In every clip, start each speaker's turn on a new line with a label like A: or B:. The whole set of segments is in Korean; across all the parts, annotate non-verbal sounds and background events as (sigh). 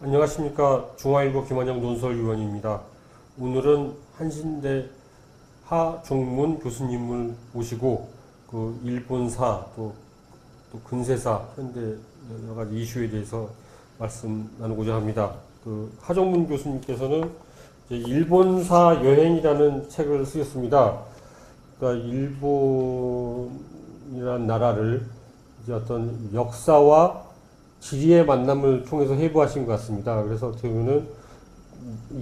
A: 안녕하십니까 중화일보 김한영 논설위원입니다. 오늘은 한신대 하종문 교수님을 모시고 그 일본사 또, 또 근세사 현대 여러 가지 이슈에 대해서 말씀 나누고자 합니다. 그 하종문 교수님께서는 일본사 여행이라는 책을 쓰셨습니다. 그러니까 일본이라는 나라를 이제 어떤 역사와 지리의 만남을 통해서 해부하신 것 같습니다. 그래서 어떻게 보면은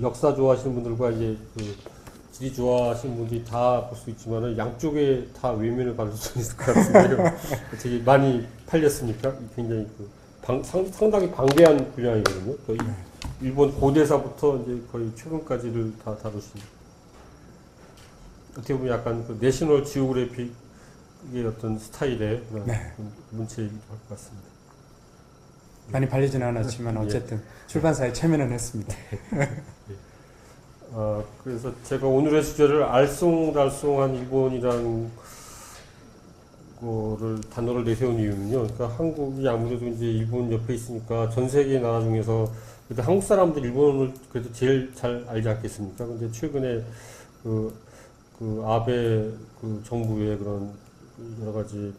A: 역사 좋아하시는 분들과 이제 그 지리 좋아하시는 분들이 다 볼 수 있지만은 양쪽에 다 외면을 받을 수 있을 것 같은데요. (laughs) 되게 많이 팔렸으니까 굉장히 그 방, 상, 상당히 방대한 분량이거든요. 거의 일본 고대사부터 이제 거의 최근까지를 다 다루신. 어떻게 보면 약간 그 내셔널 지오그래픽의 어떤 스타일의 그런
B: 네.
A: 문체이기도 할 것 같습니다.
B: 많이 팔리지는 않았지만
A: 예.
B: 어쨌든 출판사에 참여는 했습니다.
A: 아, (laughs) 그래서 제가 오늘의 주제를 알쏭달쏭한 일본이라는 거를 단어를 내세운 이유는요. 그러니까 한국이 아무래도 이제 일본 옆에 있으니까 전 세계 나라 중에서 그래도 한국 사람들 일본을 그래도 제일 잘 알지 않겠습니까? 근데 최근에 그, 그 아베 그 정부의 그런 여러 가지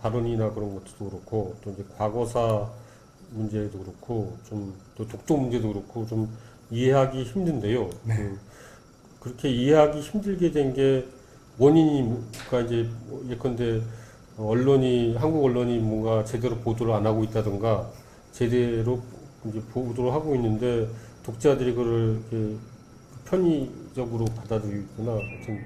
A: 발언이나 그런 것도 그렇고 또 이제 과거사 문제도 그렇고 좀 또 독도 문제도 그렇고 좀 이해하기 힘든데요.
B: 네.
A: 그, 그렇게 이해하기 힘들게 된 게 원인이 뭐가 이제 뭐 예컨대 언론이 한국 언론이 뭔가 제대로 보도를 안 하고 있다든가 제대로 이제 보도를 하고 있는데 독자들이 그걸 이렇게 편의적으로 받아들이거나 하여튼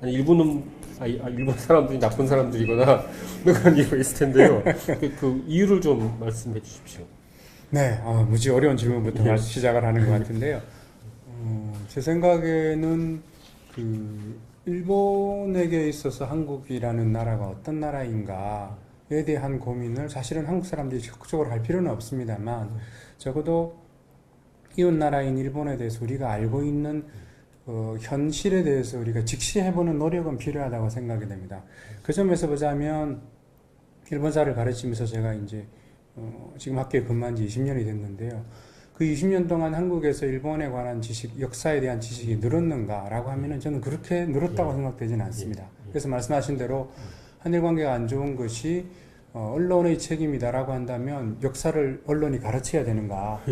A: 아니 일본은 아, 일본 사람들이 나쁜 사람들이거나 (laughs) 그런 이유가 있을 텐데요. (laughs) 그, 그 이유를 좀 말씀해 주십시오.
B: 네, 아, 무지 어려운 질문부터
A: 예.
B: 말- 시작을 하는 것 같은데요. 어, 제 생각에는 그 일본에게 있어서 한국이라는 나라가 어떤 나라인가에 대한 고민을 사실은 한국 사람들이 적극적으로 할 필요는 없습니다만 적어도 이웃 나라인 일본에 대해서 우리가 알고 있는 어, 현실에 대해서 우리가 직시해보는 노력은 필요하다고 생각이 됩니다. 그 점에서 보자면 일본사를 가르치면서 제가 이제 어, 지금 학교에 근무한 지 20년이 됐는데요. 그 20년 동안 한국에서 일본에 관한 지식, 역사에 대한 지식이 늘었는가라고 하면은 저는 그렇게 늘었다고 생각되지는 않습니다. 그래서 말씀하신 대로 한일 관계가 안 좋은 것이 어, 언론의 책임이다라고 한다면 역사를 언론이 가르쳐야 되는가?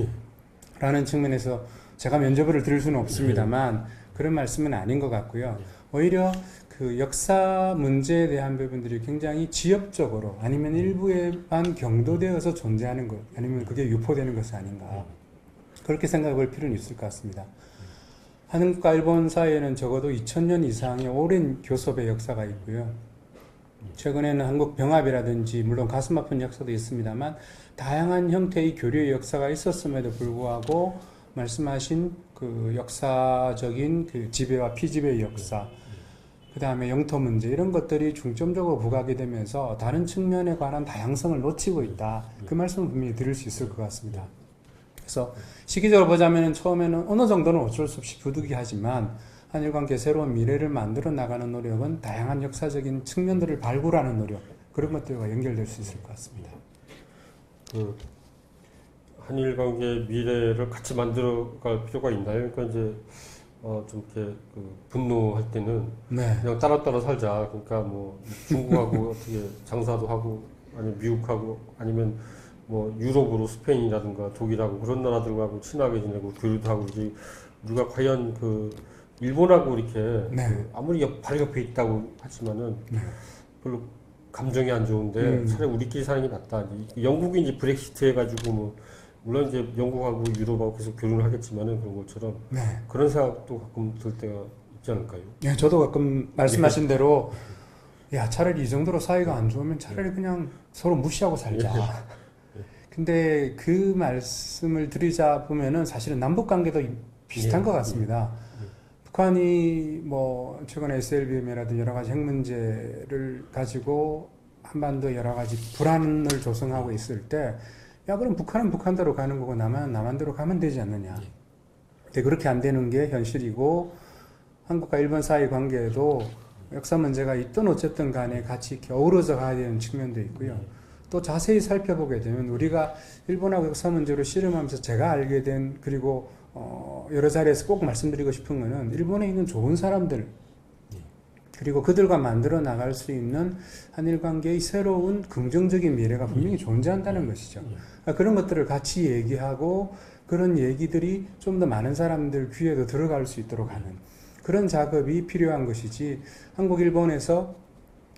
B: 라는 측면에서 제가 면접을 드릴 수는 없습니다만 그런 말씀은 아닌 것 같고요. 오히려 그 역사 문제에 대한 부분들이 굉장히 지엽적으로 아니면 일부에만 경도되어서 존재하는 것 아니면 그게 유포되는 것이 아닌가 그렇게 생각해 볼 필요는 있을 것 같습니다. 한국과 일본 사이에는 적어도 2000년 이상의 오랜 교섭의 역사가 있고요. 최근에는 한국 병합이라든지 물론 가슴 아픈 역사도 있습니다만 다양한 형태의 교류의 역사가 있었음에도 불구하고 말씀하신 그 역사적인 그 지배와 피지배의 역사 그 다음에 영토 문제 이런 것들이 중점적으로 부각이 되면서 다른 측면에 관한 다양성을 놓치고 있다. 그 말씀을 분명히 드릴 수 있을 것 같습니다. 그래서 시기적으로 보자면 처음에는 어느 정도는 어쩔 수 없이 부득이하지만 한일 관계 새로운 미래를 만들어 나가는 노력은 다양한 역사적인 측면들을 발굴하는 노력 그런 것들과 연결될 수 있을 것 같습니다.
A: 그 한일 관계 미래를 같이 만들어갈 필요가 있나요? 그러니까 이제 어, 좀 이렇게 그 분노할 때는
B: 네.
A: 그냥 따로 따로 살자. 그러니까 뭐 중국하고 (laughs) 어떻게 장사도 하고 아니면 미국하고 아니면 뭐 유럽으로 스페인이라든가 독일하고 그런 나라들하고 친하게 지내고 교류도 하고 이제 우리가 과연 그 일본하고 이렇게
B: 네.
A: 그 아무리 옆, 바로 옆에 있다고 하지만은
B: 네.
A: 별로 감정이 안 좋은데
B: 음.
A: 차라리 우리끼리 사는 게 낫다. 영국이 이제 브렉시트 해가지고 뭐 물론 이제 영국하고 유럽하고 계속 교류를 하겠지만은 그런 것처럼
B: 네.
A: 그런 생각도 가끔 들 때가 있지 않을까요?
B: 예, 저도 가끔 말씀하신 대로 야 차라리 이 정도로 사이가 안 좋으면 차라리 그냥 서로 무시하고 살자. (laughs) 근데 그 말씀을 드리자 보면은 사실은 남북 관계도 비슷한
A: 예,
B: 것 같습니다. 북한이 뭐 최근에 SLBM이라든 여러 가지 핵 문제를 가지고 한반도 여러 가지 불안을 조성하고 있을 때, 야 그럼 북한은 북한대로 가는 거고 남한은 남한대로 가면 되지 않느냐. 근데 그렇게 안 되는 게 현실이고 한국과 일본 사이 관계에도 역사 문제가 있든 어쨌든 간에 같이 어우러져 가야 되는 측면도 있고요. 또 자세히 살펴보게 되면 우리가 일본하고 역사 문제로 씨름하면서 제가 알게 된 그리고 어, 여러 자리에서 꼭 말씀드리고 싶은 거는 일본에 있는 좋은 사람들 그리고 그들과 만들어 나갈 수 있는 한일 관계의 새로운 긍정적인 미래가 분명히 존재한다는 것이죠.
A: 예.
B: 아, 그런 것들을 같이 얘기하고 그런 얘기들이 좀 더 많은 사람들 귀에도 들어갈 수 있도록 하는 그런 작업이 필요한 것이지 한국 일본에서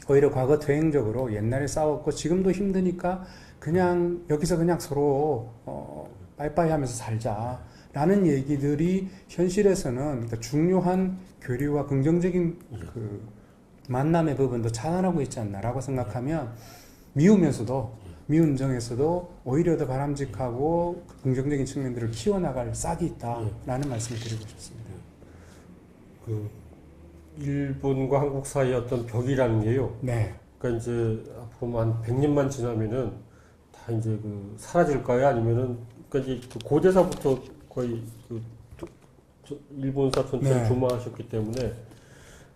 B: 오히려 과거 퇴행적으로 옛날에 싸웠고 지금도 힘드니까 그냥 여기서 그냥 서로 어, 빠이빠이 하면서 살자 라는 얘기들이 현실에서는 그러니까 중요한 교류와 긍정적인 그 만남의 부분도 차단하고 있지 않나라고 생각하면 미우면서도 미운 정에서도 오히려 더 바람직하고 긍정적인 측면들을 키워나갈 싹이 있다라는 말씀을 드리고 싶습니다.
A: 그 일본과 한국 사이의 어떤 벽이라는 게요.
B: 네,
A: 그러니까 이제 앞으로 뭐한 100년만 지나면은 다 이제 그 사라질까요? 아니면은 그러니까 이제 그 고대사부터 거의 그 일본사 전체를
B: 네.
A: 조망하셨기 때문에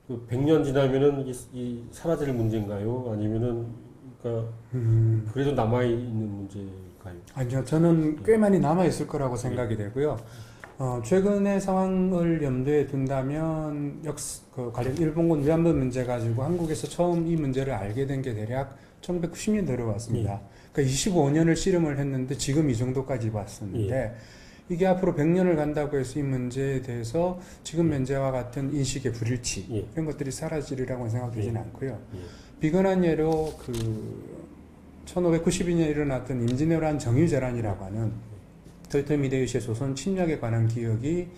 A: 그 100년 지나면은 이, 이 사라질 문제인가요? 아니면은 그러니까
B: 음,
A: 그래도 남아 있는 문제일까요?
B: 아니요, 저는 꽤 많이 남아 있을 거라고 생각이 되고요. 어, 최근의 상황을 염두에 둔다면 역 그 관련 일본군 위안부 문제 가지고 한국에서 처음 이 문제를 알게 된 게 대략 1990년대로 왔습니다. 그러니까 25년을 씨름을 했는데 지금 이 정도까지 왔었는데 이게 앞으로 100년을 간다고 해서 이 문제에 대해서 지금 현재와 같은 인식의 불일치
A: 예.
B: 이런 것들이 사라지리라고 생각되지는
A: 예.
B: 않고요.
A: 예.
B: 비근한 예로 그 1592년에 일어났던 임진왜란 정유재란이라고 하는 토요토미 히데요시의 조선 침략에 관한 기억이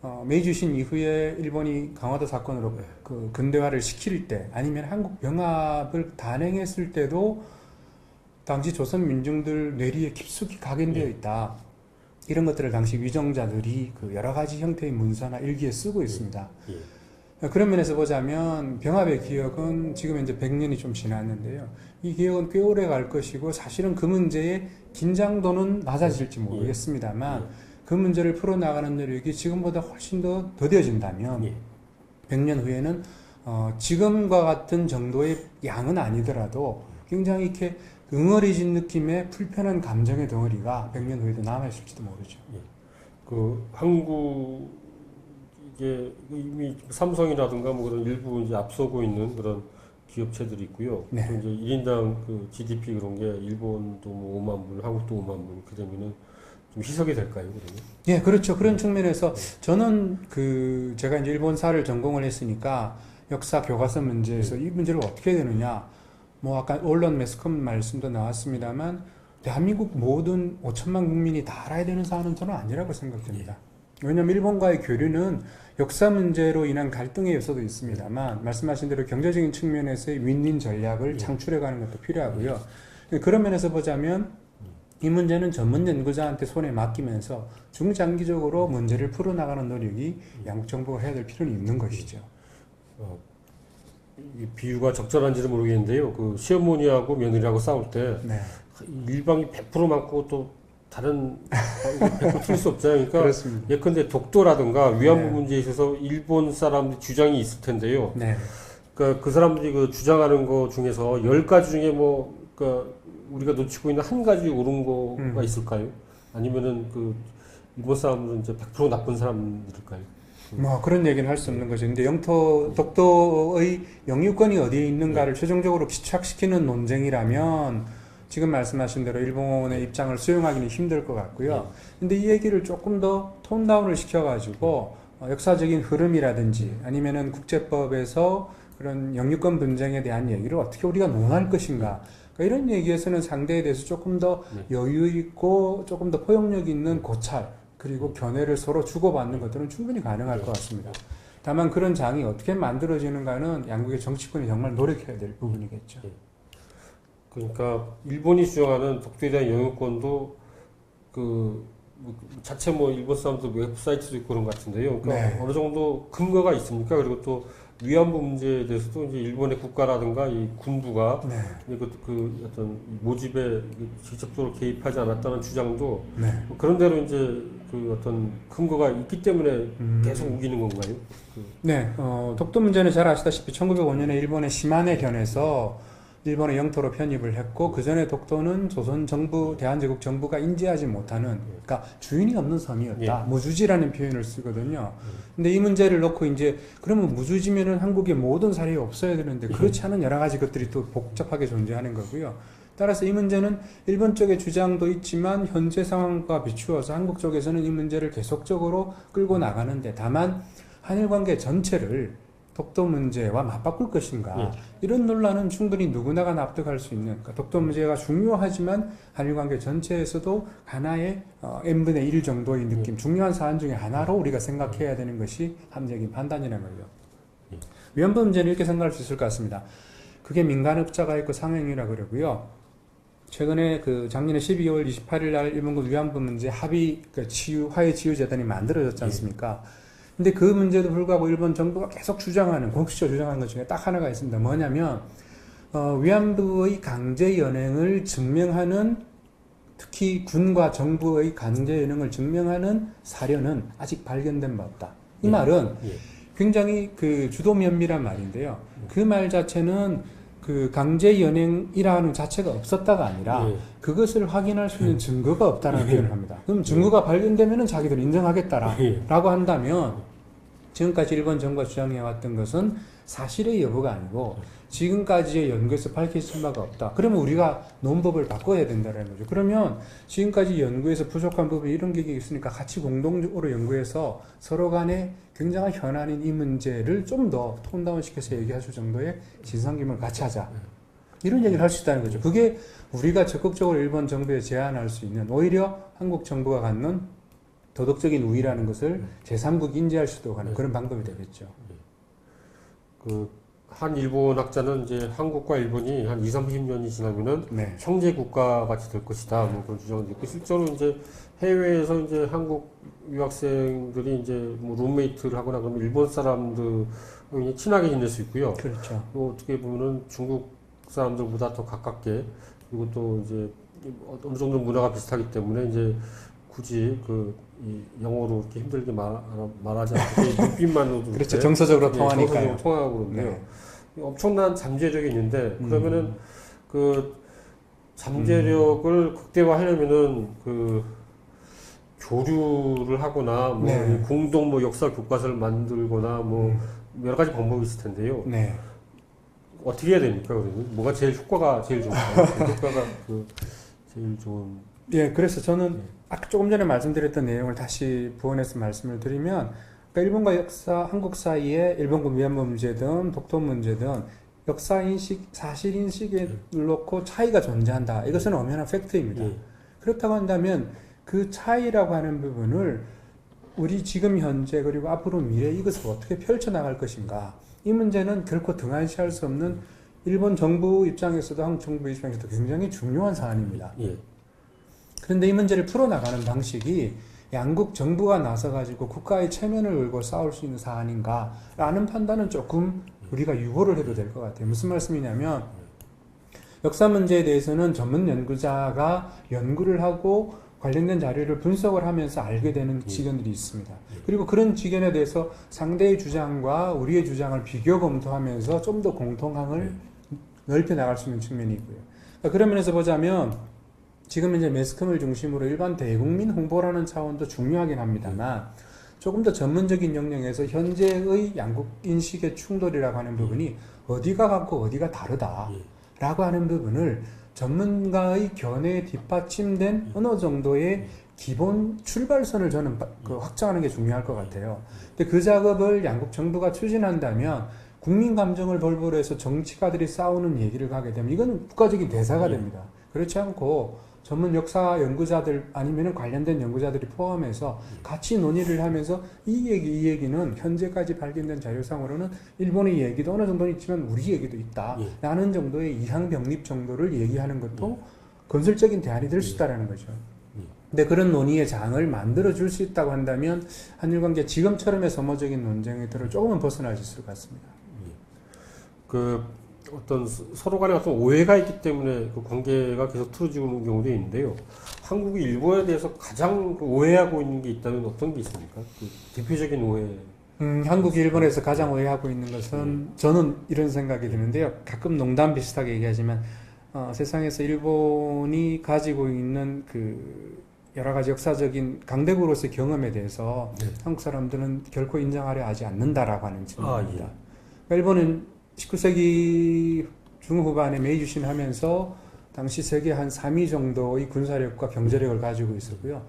B: 어, 메이주신 이후에 일본이 강화도 사건으로 그 근대화를 시킬 때 아니면 한국 병합을 단행했을 때도 당시 조선 민중들 뇌리에 깊숙이 각인되어 있다. 이런 것들을 당시 위정자들이 그 여러 가지 형태의 문서나 일기에 쓰고 있습니다.
A: 예.
B: 그런 면에서 보자면 병합의 기억은 지금 현재 100년이 좀 지났는데요. 이 기억은 꽤 오래 갈 것이고 사실은 그 문제의 긴장도는 낮아질지 모르겠습니다만 그 문제를 풀어나가는 노력이 지금보다 훨씬 더 더뎌진다면
A: 예.
B: 100년 후에는 어, 지금과 같은 정도의 양은 아니더라도 굉장히 이렇게 응어리진 느낌의 불편한 감정의 덩어리가 100년 후에도 남아있을지도 모르죠.
A: 그 한국 이게 이미 삼성이라든가 뭐 그런 일부 이제 앞서고 있는 그런 기업체들이 있고요.
B: 네.
A: 또 이제 1인당 그 GDP 그런 게 일본도 뭐 5만 불, 한국도 5만 불 이렇게 되면은 좀 희석이 될까요, 그러면?
B: 예, 그렇죠. 그런 측면에서 저는 그 제가 이제 일본사를 전공을 했으니까 역사 교과서 문제에서 이 문제를 어떻게 되느냐. 뭐 아까 언론 매스컴 말씀도 나왔습니다만 대한민국 모든 5천만 국민이 다 알아야 되는 사안은 저는 아니라고 생각됩니다. 왜냐하면 일본과의 교류는 역사 문제로 인한 갈등의 요소도 있습니다만 말씀하신 대로 경제적인 측면에서의 윈윈 전략을
A: 예.
B: 창출해가는 것도 필요하고요. 그런 면에서 보자면 이 문제는 전문 연구자한테 손에 맡기면서 중장기적으로 문제를 풀어나가는 노력이 양국 정부가 해야 될 필요는 있는 것이죠.
A: 어, 이 비유가 적절한지는 모르겠는데요. 그 시어머니하고 며느리하고 싸울 때
B: 네.
A: 일방이 100% 맞고 또 다른 100% 틀릴 수 없잖아요. 그러니까
B: 그렇습니다.
A: 예컨대 독도라든가 위안부
B: 네.
A: 문제에 있어서 일본 사람들 주장이 있을 텐데요.
B: 네.
A: 그러니까 그 사람들이 그 주장하는 거 중에서 열 가지 중에 뭐 그러니까 우리가 놓치고 있는 한 가지 옳은 거가
B: 음.
A: 있을까요? 아니면은 그 일본 사람들은 이제 100% 나쁜 사람들일까요?
B: 뭐 그런 얘기는 할 수 없는 거죠. 근데 영토 독도의 영유권이 어디에 있는가를 최종적으로 기착시키는 논쟁이라면 지금 말씀하신 대로 일본의 입장을 수용하기는 힘들 것 같고요. 근데 이 얘기를 조금 더 톤다운을 시켜가지고 어, 역사적인 흐름이라든지 아니면은 국제법에서 그런 영유권 분쟁에 대한 얘기를 어떻게 우리가 논할 것인가. 그러니까 이런 얘기에서는 상대에 대해서 조금 더 여유 있고 조금 더 포용력 있는 고찰 그리고 견해를 서로 주고받는 것들은 충분히 가능할 것 같습니다. 다만 그런 장이 어떻게 만들어지는가는 양국의 정치권이 정말 노력해야 될 부분이겠죠.
A: 그러니까 일본이 주장하는 독도에 대한 영유권도 그 뭐, 자체 뭐 일본 사람들 웹사이트도 있고 그런 것 같은데요. 그러니까
B: 네.
A: 어느 정도 근거가 있습니까? 그리고 또 위안부 문제에 대해서도 이제 일본의 국가라든가 이 군부가
B: 네,
A: 그, 그 어떤 모집에 직접적으로 개입하지 않았다는 주장도
B: 네.
A: 뭐 그런 대로 이제 그 어떤 근거가 있기 때문에
B: 음.
A: 계속 우기는 건가요? 그,
B: 네, 어, 독도 문제는 잘 아시다시피 1905년에 일본의 시마네 현에서 일본의 영토로 편입을 했고 그 전에 독도는 조선 정부 대한제국 정부가 인지하지 못하는 그러니까 주인이 없는 섬이었다 무주지라는 표현을 쓰거든요. 근데 이 문제를 놓고 이제 그러면 무주지면은 한국의 모든 사례에 없어야 되는데 그렇지 않은 여러 가지 것들이 또 복잡하게 존재하는 거고요. 따라서 이 문제는 일본 쪽의 주장도 있지만 현재 상황과 비추어서 한국 쪽에서는 이 문제를 계속적으로 끌고 나가는데 다만 한일 관계 전체를 독도 문제와 맞바꿀 것인가
A: 예.
B: 이런 논란은 충분히 누구나가 납득할 수 있는 그러니까 독도 문제가 중요하지만 한일 관계 전체에서도 하나의 어, n분의 1 정도의 느낌 중요한 사안 중에 하나로 우리가 생각해야 되는 것이 합리적인 판단이라는 거죠.
A: 예.
B: 위안부 문제는 이렇게 생각할 수 있을 것 같습니다. 그게 민간업자가 있고 상행이라 그러고요. 최근에 그 작년에 12월 28일 날 일본군 위안부 문제 합의 그 치유 화해 치유 재단이 만들어졌지 않습니까? 근데 그 문제도 불구하고 일본 정부가 계속 주장하는 공식적으로 주장하는 것 중에 딱 하나가 있습니다. 뭐냐면 어, 위안부의 강제 연행을 증명하는 특히 군과 정부의 강제 연행을 증명하는 사료는 아직 발견된 바 없다. 이
A: 예.
B: 말은
A: 예.
B: 굉장히 그 주도 면밀한 말인데요. 그말 자체는 그 강제 연행이라는 자체가 없었다가 아니라
A: 예.
B: 그것을 확인할 수 있는 증거가 없다는
A: 예.
B: 표현을 합니다. 그럼 증거가 발견되면 자기들이 인정하겠다라고
A: 예.
B: 한다면 지금까지 일본 정부가 주장해왔던 것은 사실의 여부가 아니고 지금까지의 연구에서 밝혀진 바가 없다. 그러면 우리가 논법을 바꿔야 된다는 거죠. 그러면 지금까지 연구에서 부족한 부분이 이런 게 있으니까 같이 공동적으로 연구해서 서로 간에 굉장한 현안인 이 문제를 좀 더 톤다운 시켜서 얘기할 수 정도의 진상규명을 같이 하자. 이런 얘기를 할 수 있다는 거죠. 그게 우리가 적극적으로 일본 정부에 제안할 수 있는 오히려 한국 정부가 갖는 도덕적인 우위라는 것을 제3국이 인지할 수도 하는 그런 방법이 되겠죠.
A: 그 한 일본 학자는 이제 한국과 일본이 한 2, 30년이 지나면은
B: 네.
A: 형제 국가 같이 될 것이다. 뭐 그런 주장을 있고 실제로 이제 해외에서 이제 한국 유학생들이 이제 뭐 룸메이트를 하거나 그러면 일본 사람들 친하게 지낼 수 있고요.
B: 그렇죠.
A: 또 어떻게 보면은 중국 사람들보다 더 가깝게 그리고 또 이제 어느 정도 문화가 비슷하기 때문에 이제 굳이 그이 영어로 이렇게 힘들게 말, 말하지 않고 눈빛만으로도 (laughs)
B: 그렇죠. 정서적으로
A: 예,
B: 통하니까요.
A: 정서적으로 통하고 그런데요.
B: 네.
A: 엄청난 잠재력이 있는데 그러면은
B: 음.
A: 그 잠재력을 극대화하려면은 그 교류를 하거나 뭐
B: 네.
A: 공동 뭐 역사 교과서를 만들거나 뭐
B: 음.
A: 여러 가지 방법이 있을 텐데요.
B: 네.
A: 어떻게 해야 됩니까? 그러면 뭐가 제일 효과가 제일 좋을까요? (laughs) 그 효과가 그 제일 좋은
B: 예, 그래서 저는
A: 네.
B: 아까 조금 전에 말씀드렸던 내용을 다시 부원해서 말씀을 드리면 그러니까 일본과 역사, 한국 사이에 일본군 위안부 문제 든 독도 문제 든 역사 인식, 사실 인식에 놓고 차이가 존재한다. 이것은 엄연한 팩트입니다.
A: 예.
B: 그렇다고 한다면 그 차이라고 하는 부분을 우리 지금 현재 그리고 앞으로 미래 이것을 어떻게 펼쳐 나갈 것인가 이 문제는 결코 등한시할 수 없는 일본 정부 입장에서도 한국 정부 입장에서도 굉장히 중요한 사안입니다.
A: 예.
B: 그런데 이 문제를 풀어나가는 방식이 양국 정부가 나서가지고 국가의 체면을 걸고 싸울 수 있는 사안인가라는 판단은 조금 우리가 유보를 해도 될 것 같아요. 무슨 말씀이냐면 역사 문제에 대해서는 전문 연구자가 연구를 하고 관련된 자료를 분석을 하면서 알게 되는 지견들이 있습니다. 그리고 그런 지견에 대해서 상대의 주장과 우리의 주장을 비교 검토하면서 좀 더 공통항을 넓혀 나갈 수 있는 측면이 있고요. 그러니까 그런 면에서 보자면 지금 이제 매스컴을 중심으로 일반 대국민 홍보라는 차원도 중요하긴 합니다만 조금 더 전문적인 영역에서 현재의 양국 인식의 충돌이라고 하는 부분이 어디가 같고 어디가 다르다라고 하는 부분을 전문가의 견해에 뒷받침된 어느 정도의 기본 출발선을 저는 바- 그 확정하는 게 중요할 것 같아요. 근데 그 작업을 양국 정부가 추진한다면 국민 감정을 벌벌 해서 정치가들이 싸우는 얘기를 가게 되면 이건 국가적인 대사가
A: 예.
B: 됩니다. 그렇지 않고 전문 역사 연구자들 아니면 관련된 연구자들이 포함해서 같이 논의를 하면서 이 얘기 이 얘기는 현재까지 발견된 자료상으로는 일본의 얘기도 어느 정도는 있지만 우리 얘기도 있다.
A: 예.
B: 라는 정도의 이상 병립 정도를 얘기하는 것도 건설적인 대안이 될 수 있다라는 거죠.
A: 예.
B: 근데 그런 논의의 장을 만들어 줄 수 있다고 한다면 한일 관계 지금처럼의 소모적인 논쟁에들을 조금은 벗어날 수 있을 것 같습니다.
A: 그 어떤 서- 서로 간에 어떤 오해가 있기 때문에 그 관계가 계속 틀어지는 경우도 있는데요. 한국이 일본에 대해서 가장 그 오해하고 있는 게 있다면 어떤 게 있습니까? 그 대표적인 오해.
B: 음, 한국이 일본에서 가장 오해하고 있는 것은 저는 이런 생각이 드는데요. 가끔 농담 비슷하게 얘기하지만 어, 세상에서 일본이 가지고 있는 그 여러 가지 역사적인 강대국으로서의 경험에 대해서
A: 네.
B: 한국 사람들은 결코 인정하려 하지 않는다라고 하는
A: 아,
B: 질문입니다. 그러니까 일본은 19세기 중후반에 메이지 신하면서 당시 세계 한 3위 정도의 군사력과 경제력을 가지고 있었고요.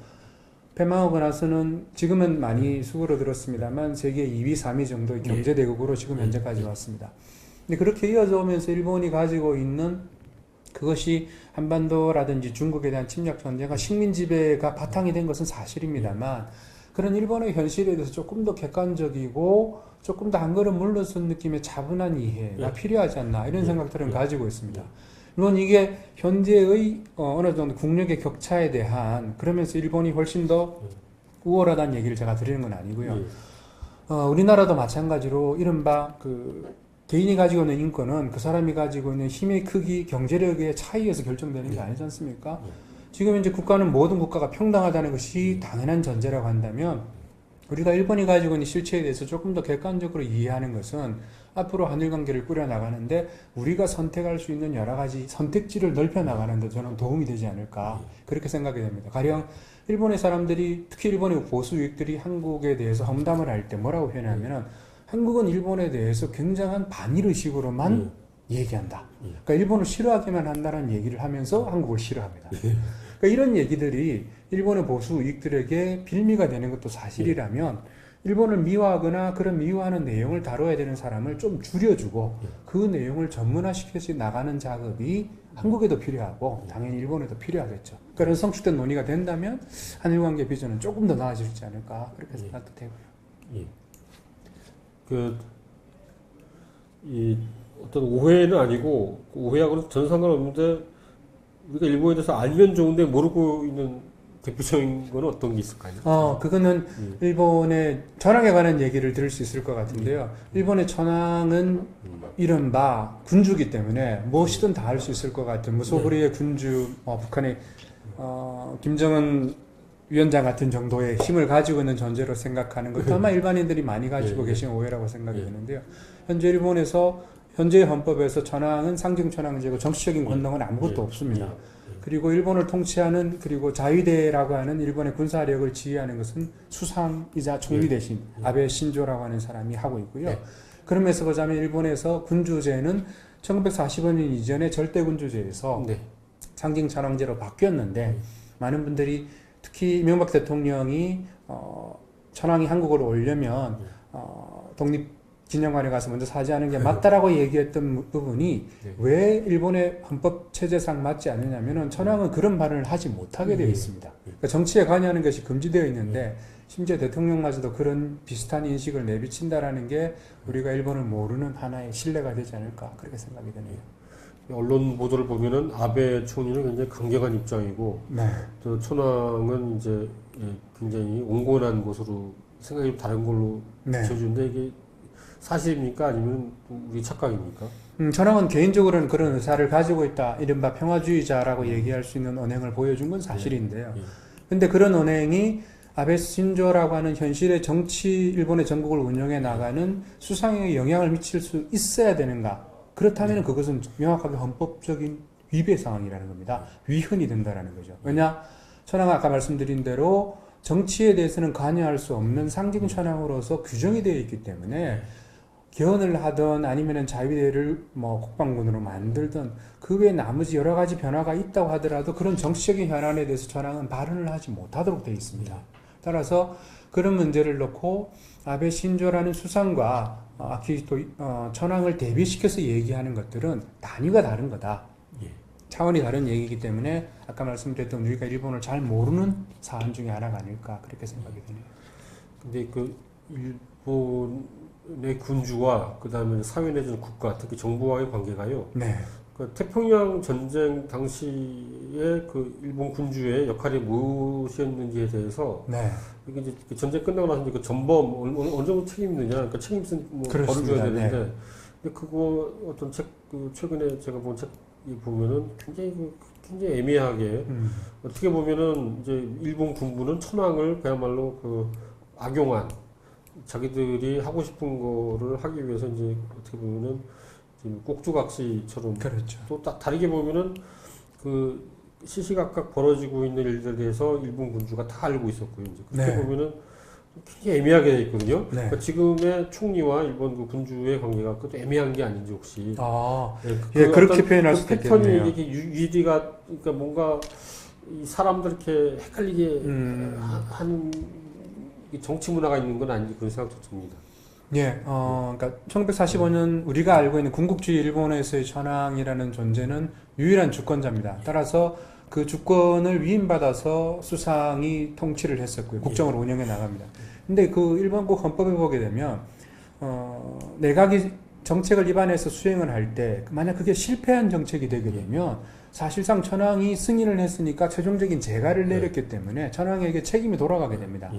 B: 패망하고 나서는 지금은 많이 수그러들었습니다만 세계 2위, 3위 정도의
A: 네.
B: 경제 대국으로 지금
A: 네.
B: 현재까지 왔습니다. 근데 그렇게 이어져 오면서 일본이 가지고 있는 그것이 한반도라든지 중국에 대한 침략 전쟁과 식민 지배가 바탕이 된 것은 사실입니다만 그런 일본의 현실에 대해서 조금 더 객관적이고 조금 더 한 걸음 물러선 느낌의 차분한 이해가
A: 네.
B: 필요하지 않나 이런
A: 네.
B: 생각들은
A: 네.
B: 가지고 있습니다. 물론 이게 현재의 어, 어느 정도 국력의 격차에 대한 그러면서 일본이 훨씬 더 우월하다는 얘기를 제가 드리는 건 아니고요.
A: 예.
B: 어, 우리나라도 마찬가지로 이른바 그 개인이 가지고 있는 인권은 그 사람이 가지고 있는 힘의 크기, 경제력의 차이에서 결정되는 게 아니지 않습니까?
A: 네.
B: 지금 이제 국가는 모든 국가가 평등하다는 것이 당연한 전제라고 한다면 우리가 일본이 가지고 있는 실체에 대해서 조금 더 객관적으로 이해하는 것은 앞으로 한일 관계를 꾸려 나가는데 우리가 선택할 수 있는 여러 가지 선택지를 넓혀 나가는데 저는 도움이 되지 않을까 그렇게 생각이 됩니다. 가령 일본의 사람들이 특히 일본의 보수 유익들이 한국에 대해서 험담을 할 때 뭐라고 표현하면은 한국은 일본에 대해서 굉장한 반일 의식으로만 얘기한다.
A: 예.
B: 그러니까 일본을 싫어하기만 한다는 얘기를 하면서 한국을 싫어합니다. 그러니까 이런 얘기들이 일본의 보수 우익들에게 빌미가 되는 것도 사실이라면 일본을 미워하거나 그런 미워하는 내용을 다뤄야 되는 사람을 좀 줄여주고 그 내용을 전문화시켜서 나가는 작업이 한국에도 필요하고 당연히 일본에도 필요하겠죠. 그런 성숙된 논의가 된다면 한일 관계 비전은 조금 더 나아지지 않을까 그렇게 생각도 되고요.
A: 예. 그, 이, 어떤 오해는 아니고, 그 오해하고는 전 상관없는데, 우리가 일본에 대해서 알면 좋은데 모르고 있는 대표적인 거는 어떤 게 있을까요?
B: 어, 그거는
A: 예.
B: 일본의 천황에 관한 얘기를 들을 수 있을 것 같은데요. 일본의 천황은 이른바 군주기 때문에 무엇이든 다 할 수 있을 것 같은 뭐 소브리의 군주, 어, 북한의 어, 김정은 위원장 같은 정도의 힘을 가지고 있는 존재로 생각하는 것도 (laughs) 아마 일반인들이 많이 가지고
A: 예, 예.
B: 계신 오해라고 생각이
A: 예.
B: 드는데요. 현재 일본에서 현재 헌법에서 천황은 상경천황제고 정치적인 권능은 아무것도
A: 예.
B: 없습니다.
A: 예.
B: 그리고 일본을 통치하는 그리고 자위대라고 하는 일본의 군사력을 지휘하는 것은 수상이자 총리
A: 예.
B: 대신 아베 신조라고 하는 사람이 하고 있고요.
A: 예.
B: 그러면서 보자면 일본에서 군주제는 1940년 이전에 절대 군주제에서
A: 네.
B: 상징천황제로 바뀌었는데 많은 분들이 특히 이명박 대통령이 어, 천황이 한국으로 오려면 어, 독립 기념관에 가서 먼저 사죄하는 게 맞다라고 얘기했던 부분이
A: 네.
B: 왜 일본의 헌법 체제상 맞지 않느냐면은 천황은 그런 발언을 하지 못하게 되어
A: 네.
B: 있습니다. 그러니까 정치에 관여하는 것이 금지되어 있는데 심지어 대통령마저도 그런 비슷한 인식을 내비친다라는 게 우리가 일본을 모르는 하나의 신뢰가 되지 않을까 그렇게 생각이 되네요.
A: 언론 보도를 보면은 아베 총리는 굉장히 강경한 입장이고,
B: 네.
A: 또 천황은 이제 예, 굉장히 온건한 것으로 생각이 좀 다른 걸로
B: 네.
A: 비춰주는데 이게 사실입니까? 아니면 우리 착각입니까?
B: 음, 천황은 개인적으로는 그런 의사를 가지고 있다. 이른바 평화주의자라고 얘기할 수 있는 언행을 보여준 건 사실인데요.
A: 예.
B: 근데 그런 언행이 아베 신조라고 하는 현실의 정치, 일본의 전국을 운영해 나가는 수상에 영향을 미칠 수 있어야 되는가? 그렇다면 그것은 명확하게 헌법적인 위배 상황이라는 겁니다. 위헌이 된다라는 거죠. 왜냐? 천황은 아까 말씀드린 대로 정치에 대해서는 관여할 수 없는 상징 천황으로서 규정이 되어 있기 때문에 개헌을 하든 아니면은 자위대를 뭐 국방군으로 만들든 그 외에 나머지 여러 가지 변화가 있다고 하더라도 그런 정치적인 현안에 대해서 전황은 발언을 하지 못하도록 되어 있습니다. 따라서 그런 문제를 놓고 아베 신조라는 수상과 어, 아키히토 어, 천황을 대비시켜서 얘기하는 것들은 단위가 다른 거다.
A: 예.
B: 차원이 다른 얘기이기 때문에 아까 말씀드렸던 우리가 일본을 잘 모르는 사안 중에 하나가 아닐까 그렇게 생각이 드네요.
A: 근데 그 일본 의 군주와 그 다음에 사회 내지는 국가, 특히 정부와의 관계가요.
B: 네.
A: 그 태평양 전쟁 당시에 그 일본 군주의 역할이 무엇이었는지에 대해서
B: 네.
A: 이게 이제 그 전쟁 끝나고 나서 이제 그 전범 어느, 어느 정도 책임이 있느냐, 그러니까 책임은 뭐 벌을
B: 그렇습니다.
A: 줘야
B: 네.
A: 되는데, 근데 그거 어떤 책, 그 최근에 제가 본 책이 보면은 굉장히 그 굉장히 애매하게
B: 음.
A: 어떻게 보면은 이제 일본 군부는 천황을 그야말로 그 악용한 자기들이 하고 싶은 거를 하기 위해서 이제 어떻게 보면은 꼭두각시처럼
B: 그렇죠.
A: 또 다, 다르게 보면은 그 시시각각 벌어지고 있는 일들에 대해서 일본 군주가 다 알고 있었고요. 이제 그렇게
B: 네.
A: 보면은 굉장히 애매하게 돼 있거든요.
B: 네.
A: 그러니까 지금의 총리와 일본 그 군주의 관계가 그것도 애매한 게 아닌지 혹시
B: 아,
A: 네,
B: 예, 그렇게 표현할
A: 그
B: 수도
A: 패턴이
B: 있겠네요.
A: 이렇게 유- 유지가 그러니까 뭔가 이 사람들 이렇게 헷갈리게
B: 음.
A: 하- 하는 이 정치 문화가 있는 건 아닌지 그런 생각도 듭니다.
B: 예, 어, 그러니까 1945년 우리가 알고 있는 군국주의 일본에서의 천황이라는 존재는 유일한 주권자입니다. 따라서 그 주권을 위임받아서 수상이 통치를 했었고요. 국정을 운영해 나갑니다. 근데 그 일본국 헌법에 보게 되면 어, 내각이 정책을 입안해서 수행을 할 때 만약 그게 실패한 정책이 되게 되면 사실상 천황이 승인을 했으니까 최종적인 재가를 내렸기 때문에 천황에게 책임이 돌아가게 됩니다.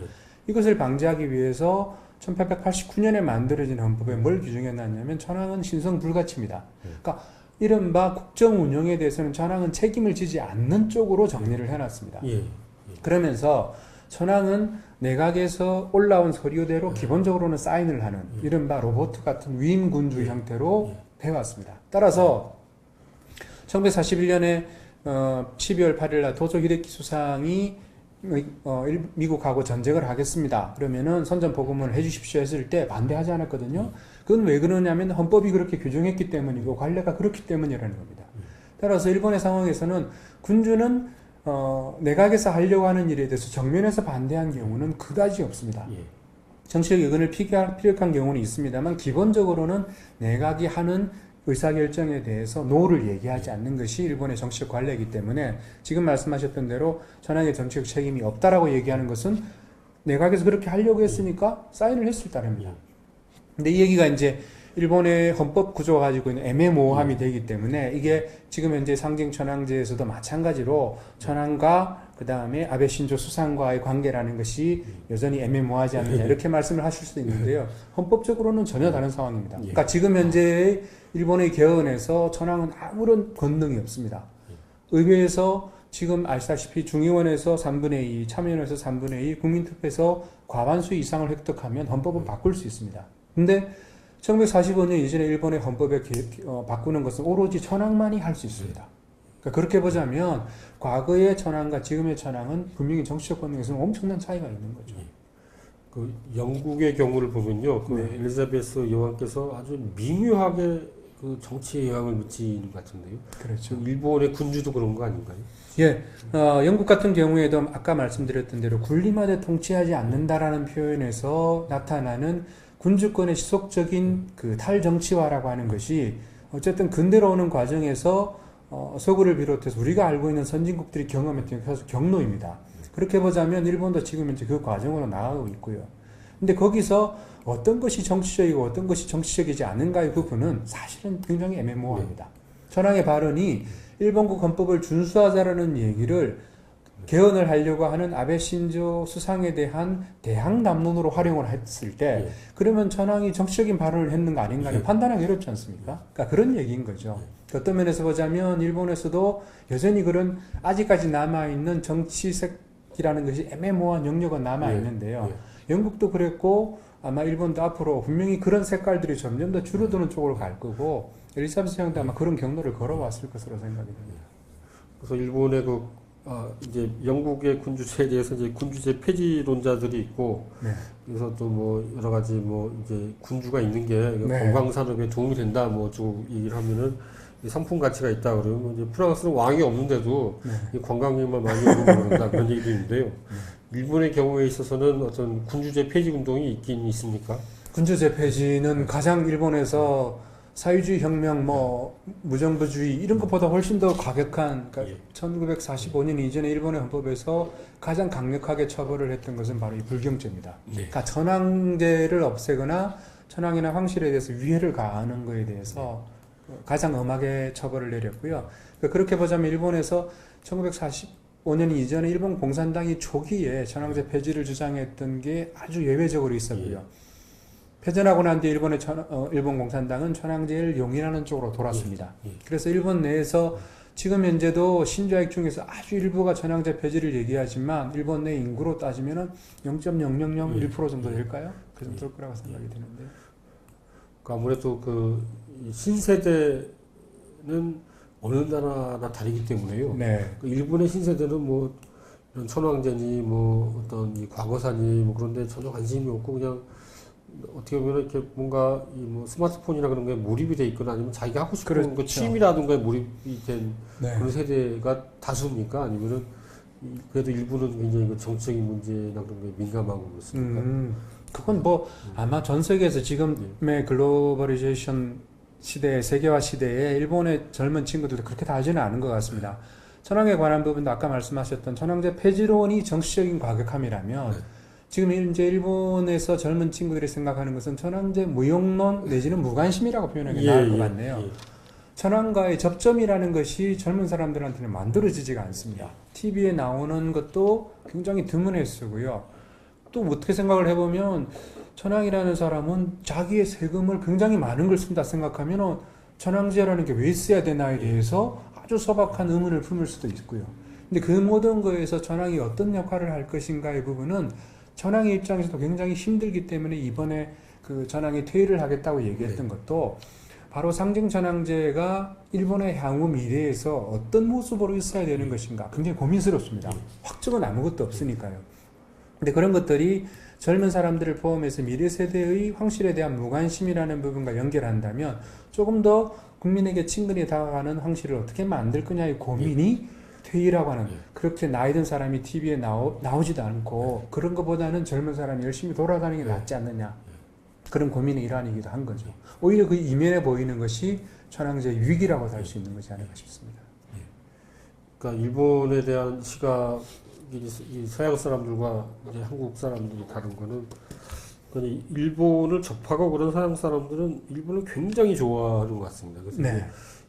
A: 예.
B: 이것을 방지하기 위해서 1889년에 만들어진 헌법에 뭘 규정해 놨냐면 천황은 신성 불가치입니다. 그러니까 이른바 국정 운영에 대해서는 천황은 책임을 지지 않는 쪽으로 정리를 해놨습니다.
A: 예.
B: 그러면서 천황은 내각에서 올라온 서류대로 기본적으로는 사인을 하는 이른바 로봇 같은 위임 군주 형태로 되어왔습니다. 따라서 1941년에 어, 12월 8일 날 도조 히데키 수상이 어, 일- 미국하고 전쟁을 하겠습니다. 그러면은 선전 보고문을 해주십시오 했을 때 반대하지 않았거든요. 그건 왜 그러냐면 헌법이 그렇게 규정했기 때문이고 관례가 그렇기 때문이라는 겁니다. 따라서 일본의 상황에서는 군주는 어, 내각에서 하려고 하는 일에 대해서 정면에서 반대한 경우는 그다지 없습니다.
A: 예.
B: 정치적 의견을 피력한 경우는 있습니다만 기본적으로는 내각이 하는 의사결정에 대해서 노를 얘기하지 않는 것이 일본의 정치적 관례이기 때문에 지금 말씀하셨던 대로 전황의 정치적 책임이 없다라고 얘기하는 것은 내각에서 그렇게 하려고 했으니까 사인을 했을 따릅니다. 근데 이 얘기가 이제 일본의 헌법 구조가 가지고 있는 애매모호함이 되기 때문에 이게 지금 현재 상징 천황제에서도 마찬가지로 천황과 그 다음에 아베 신조 수상과의 관계라는 것이 여전히 애매모호하지 않느냐 이렇게 말씀을 하실 수도 있는데요. 헌법적으로는 전혀 다른 상황입니다. 그러니까 지금 현재의 일본의 개헌에서 천황은 아무런 권능이 없습니다. 의회에서 지금 아시다시피 중의원에서 3분의 2, 참여원에서 3분의 2, 국민투표에서 과반수 이상을 획득하면 헌법은 바꿀 수 있습니다. 근데 1945년 이전에 일본의 헌법에 개- 어, 바꾸는 것은 오로지 천황만이 할 수 있습니다. 그러니까 그렇게 보자면 과거의 천황과 지금의 천황은 분명히 정치적 권능에서는 엄청난 차이가 있는 거죠.
A: 그 영국의 경우를 보면요, 그
B: 네.
A: 엘리자베스 여왕께서 아주 미묘하게 그 정치에 영향을 미치는 것 같은데요.
B: 그렇죠.
A: 그 일본의 군주도 그런 거 아닌가요?
B: 예, 어, 영국 같은 경우에도 아까 말씀드렸던 대로 군림하되 통치하지 않는다라는 표현에서 나타나는 군주권의 지속적인 그 탈정치화라고 하는 것이 어쨌든 근대로 오는 과정에서 어, 서구를 비롯해서 우리가 알고 있는 선진국들이 경험했던 게 경로입니다. 그렇게 보자면 일본도 지금 현재 그 과정으로 나아가고 있고요. 근데 거기서 어떤 것이 정치적이고 어떤 것이 정치적이지 않은가의 부분은 사실은 굉장히 애매모호합니다. 천황의 발언이 일본국 헌법을 준수하자라는 얘기를 개헌을 하려고 하는 아베 신조 수상에 대한 대항 담론으로 활용을 했을 때
A: 예.
B: 그러면 천황이 정치적인 발언을 했는 거 아닌가를
A: 예.
B: 판단하기 어렵지 않습니까? 그러니까 그런 얘기인 거죠. 어떤 면에서 보자면 일본에서도 여전히 그런 아직까지 남아있는 정치색이라는 것이 애매모호한 영역은 남아있는데요.
A: 예.
B: 영국도 그랬고 아마 일본도 앞으로 분명히 그런 색깔들이 점점 더 줄어드는 쪽으로 갈 거고 엘리자베스 여왕도 아마 그런 경로를 걸어왔을 것으로 생각이 됩니다.
A: 그래서 일본의 그 아, 이제 영국의 군주제에 대해서 이제 군주제 폐지론자들이 있고
B: 네.
A: 그래서 또 뭐 여러 가지 뭐 이제 군주가 있는 게
B: 네.
A: 관광 산업에 도움이 된다 뭐쭉 얘기를 하면은 이 상품 가치가 있다 그러면 이제 프랑스는 왕이 없는데도
B: 네.
A: 이 관광객만 많이 오고 그런다 그런 얘기도 있는데요. 일본의 경우에 있어서는 어떤 군주제 폐지 운동이 있긴 있습니까?
B: 군주제 폐지는 가장 일본에서 사회주의 혁명, 뭐 무정부주의 이런 것보다 훨씬 더 과격한 그러니까
A: 예.
B: 1945년 이전에 일본의 헌법에서 가장 강력하게 처벌을 했던 것은 바로 이 불경죄입니다.
A: 네.
B: 그러니까 천황제를 없애거나 천황이나 황실에 대해서 위해를 가하는 것에 대해서 가장 엄하게 처벌을 내렸고요. 그러니까 그렇게 보자면 일본에서 1945년 이전에 일본 공산당이 초기에 천황제 폐지를 주장했던 게 아주 예외적으로 있었고요. 패전하고 난 뒤 일본의 천, 어, 일본 공산당은 천황제를 용인하는 쪽으로 돌았습니다.
A: 예, 예.
B: 그래서 일본 내에서 지금 현재도 신좌익 중에서 아주 일부가 전향제 폐지를 얘기하지만 일본 내 인구로 따지면은 0.0001% 정도 될까요? 그 정도 될 거라고 생각이 드는데.
A: 그 아무래도 그 신세대는 어느 나라나 다르기 때문에요.
B: 네.
A: 그 일본의 신세대는 뭐 이런 천황제니 뭐 어떤 이 과거사니 뭐 그런데 전혀 관심이 없고 그냥 어떻게 보면 이렇게 뭔가 이뭐 스마트폰이나 그런 게 몰입이 돼 있거나 아니면 자기가 하고 싶은 그
B: 그렇죠.
A: 취미라든가 몰입이 된
B: 네.
A: 그런 세대가 다수입니까? 아니면은 이- 그래도 일부는 굉장히 그 정치적인 문제나 그런 게 민감하고 그렇습니까?
B: 음, 그건 뭐 아마 전 세계에서 지금의 글로벌리제이션 시대, 세계화 시대에 일본의 젊은 친구들도 그렇게 다 알지는 않은 것 같습니다. 천황에 관한 부분도 아까 말씀하셨던 천황제 폐지론이 정치적인 과격함이라면
A: 네.
B: 지금 이제 일본에서 젊은 친구들이 생각하는 것은 천황제 무용론 내지는 무관심이라고 표현하는 게 나을 것 같네요.
A: 예.
B: 천황과의 접점이라는 것이 젊은 사람들한테는 만들어지지가 않습니다. TV에 나오는 것도 굉장히 드문 횟수고요. 또 어떻게 생각을 해보면 천황이라는 사람은 자기의 세금을 굉장히 많은 걸 쓴다 생각하면 천황제라는 게 왜 써야 되나에 대해서 아주 소박한 의문을 품을 수도 있고요. 근데 그 모든 거에서 천황이 어떤 역할을 할 것인가의 부분은 천황의 입장에서도 굉장히 힘들기 때문에 이번에 그 천황이 퇴위를 하겠다고 얘기했던 것도 바로 상징 천황제가 일본의 향후 미래에서 어떤 모습으로 있어야 되는 것인가 굉장히 고민스럽습니다. 확정은 아무것도 없으니까요. 근데 그런 것들이 젊은 사람들을 포함해서 미래 세대의 황실에 대한 무관심이라는 부분과 연결한다면 조금 더 국민에게 친근히 다가가는 황실을 어떻게 만들 거냐의 고민이 퇴위라고 하는 그렇게 나이 든 사람이 TV에 나오, 나오지도 않고 그런 것보다는 젊은 사람이 열심히 돌아가는 게 낫지 않느냐 그런 고민의 일환이기도 한 거죠. 오히려 그 이면에 보이는 것이 천황제의 위기라고 할 수 있는 것이 아닌가 싶습니다.
A: 그러니까 일본에 대한 시각이 이 서양 사람들과 이제 한국 사람들이 다른 거는 일본을 접하고 그런 서양 사람들은 일본을 굉장히 좋아하는 것 같습니다. 그래서
B: 네.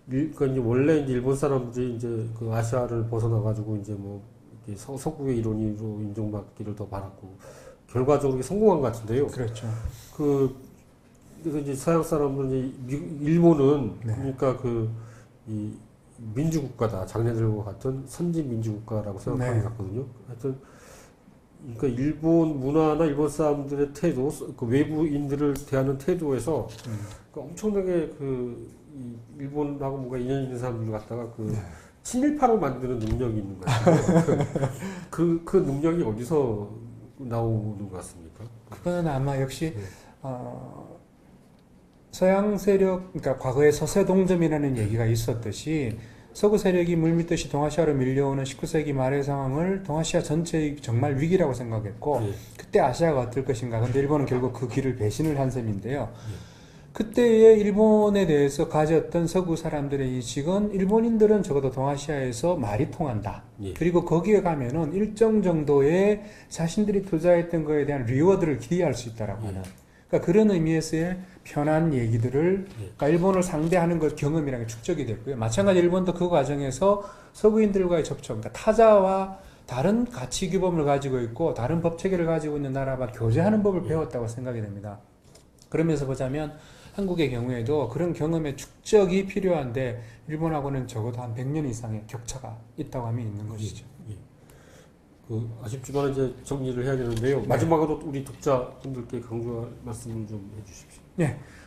A: 일, 그러니까 이제 원래 이제 일본 사람들이 이제 그 아시아를 벗어나 가지고 이제 뭐 이렇게 서, 서구의 이론으로 인정받기를 더 바랐고 결과적으로 성공한 것 같은데요.
B: 그렇죠.
A: 그 그래서 이제 서양 사람들은 이제 미- 일본은
B: 네.
A: 그러니까 그 이 민주국가다 장래들과 같은 선진 민주국가라고 생각하는
B: 네.
A: 것 같거든요. 하여튼 그러니까 일본 문화나 일본 사람들의 태도, 그 외부인들을 대하는 태도에서
B: 음.
A: 그 엄청나게 그이 일본하고 뭔가 인연 있는 사람들 갖다가 그
B: 네.
A: 친일파로 만드는 능력이 있는 것 같아요. 그, 그 능력이 어디서 나오는 것 같습니까?
B: 그거는 아마 역시
A: 네.
B: 어, 서양 세력, 그러니까 과거에 서세동점이라는 얘기가 있었듯이 서구 세력이 물밀듯이 동아시아로 밀려오는 19세기 말의 상황을 동아시아 전체의 정말 위기라고 생각했고
A: 예.
B: 그때 아시아가 어떨 것인가. 근데 일본은 결국 그 길을 배신을 한 셈인데요. 그때의 일본에 대해서 가졌던 서구 사람들의 인식은 일본인들은 적어도 동아시아에서 말이 통한다.
A: 예.
B: 그리고 거기에 가면은 일정 정도의 자신들이 투자했던 거에 대한 리워드를 기대할 수 있다라고
A: 예.
B: 하는. 그러니까 그런 의미에서의 편한 얘기들을
A: 예.
B: 그러니까 일본을 상대하는 것 경험이라는 게 축적이 됐고요. 마찬가지 일본도 그 과정에서 서구인들과의 접촉, 그러니까 타자와 다른 가치 규범을 가지고 있고 다른 법 체계를 가지고 있는 나라와 교제하는 법을
A: 예.
B: 배웠다고 생각이 됩니다. 그러면서 보자면 한국의 경우에도 그런 경험의 축적이 필요한데 일본하고는 적어도 한 100년 이상의 격차가 있다고 하면 있는 것이죠.
A: 예. 그 아쉽지만 이제 정리를 해야 되는데요.
B: 네.
A: 마지막으로 우리 독자분들께 강조할 말씀을 좀 해주십시오.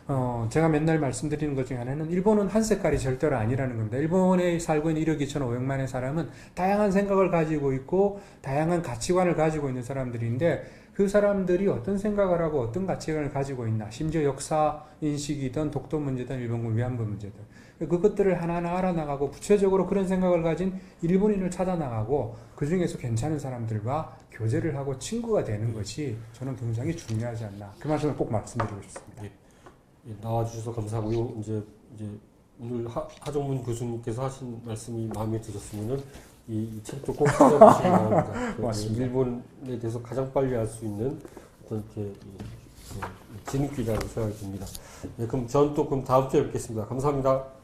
B: 어, 제가 맨날 말씀드리는 것 중에 하나는 일본은 한 색깔이 절대로 아니라는 겁니다. 일본에 살고 있는 1억 2,500만의 사람은 다양한 생각을 가지고 있고 다양한 가치관을 가지고 있는 사람들인데 그 사람들이 어떤 생각을 하고 어떤 가치관을 가지고 있나 심지어 역사 인식이든 독도 문제든 일본군 위안부 문제든 그것들을 하나하나 알아나가고 구체적으로 그런 생각을 가진 일본인을 찾아나가고 그 중에서 괜찮은 사람들과 교제를 하고 친구가 되는 것이 저는 굉장히 중요하지 않나 그 말씀을 꼭 말씀드리고 싶습니다.
A: 예, 나와주셔서 감사하고요. 이제 이제 오늘 하, 하정문 교수님께서 하신 말씀이 마음에 드셨으면은 이, 이 책도 꼭 찾아보시기 바랍니다. (laughs) 일본에 대해서 가장 빨리 알 수 있는 어떤 이렇게 지름길이라고 생각이 듭니다. 네, 그럼 전 또 그럼 다음 주에 뵙겠습니다. 감사합니다.